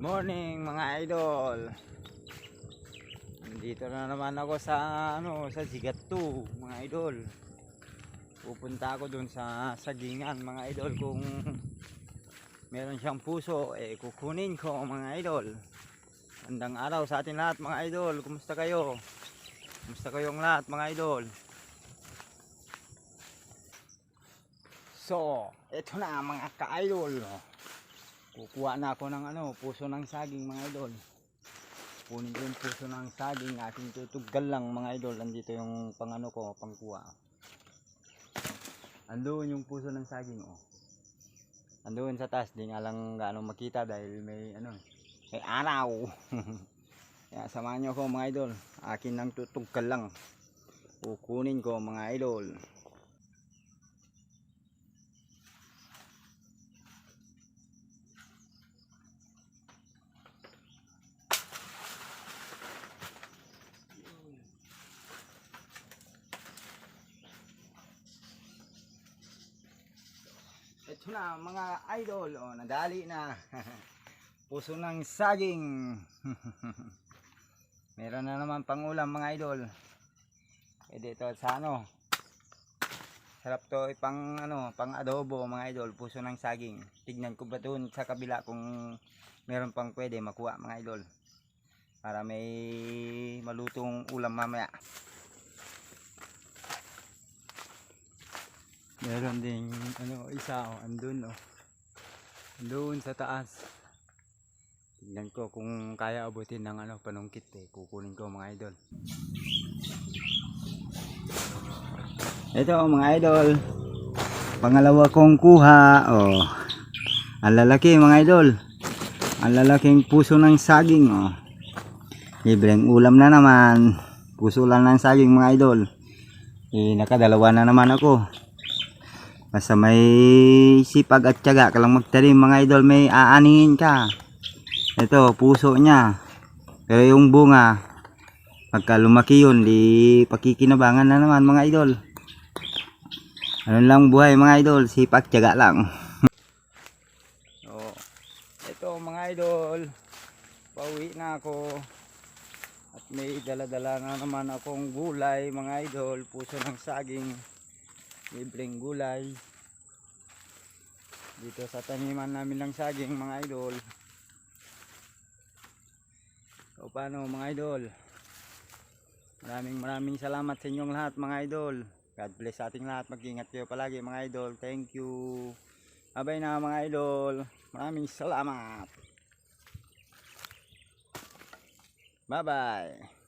morning mga idol. Nandito na naman ako sa ano sa Sigat 2 mga idol. Pupunta ako dun sa sagingan mga idol kung meron siyang puso eh kukunin ko mga idol. Andang araw sa atin lahat mga idol. Kumusta kayo? Kumusta kayong lahat mga idol? So, eto na mga ka-idol. Kukuha na ako ng ano, puso ng saging mga idol. Kunin ko yung puso ng saging, ating tutuggal lang mga idol. Andito yung pangano ko, pangkuha. Andoon yung puso ng saging oh. Andoon sa taas, di nga lang gaano makita dahil may ano, may araw. Kaya samahan nyo ako mga idol. Akin lang tutuggal lang. Kukunin ko mga idol. Ito na mga idol, oh, nadali na. Puso ng saging. Meron na naman pangulam mga idol. Pwede ito sa ano. Sarap to ipang ano, pang adobo mga idol, puso ng saging. Tignan ko ba doon sa kabila kung meron pang pwede makuha mga idol. Para may malutong ulam mamaya. Meron ding ano isa oh, andun oh. Andun sa taas. Tingnan ko kung kaya abutin ng ano panungkit eh. Kukunin ko mga idol. Ito oh, mga idol. Pangalawa kong kuha oh. Ang lalaki mga idol. Ang lalaking puso ng saging oh. Libreng ulam na naman. Puso lang ng saging mga idol. Eh, nakadalawa na naman ako. Basta may sipag at tiyaga ka lang magtanim mga idol, may aaningin ka. Ito, puso niya. Pero yung bunga, pagka lumaki yun, di pakikinabangan na naman mga idol. Ano lang buhay mga idol, sipag tiyaga lang. oh, ito mga idol, pauwi na ako. At may dala-dala na naman akong gulay mga idol, puso ng saging libreng gulay. Dito sa taniman namin ng saging mga idol. So paano mga idol? Maraming maraming salamat sa inyong lahat mga idol. God bless sa ating lahat. Mag-ingat kayo palagi mga idol. Thank you. Abay na mga idol. Maraming salamat. Bye bye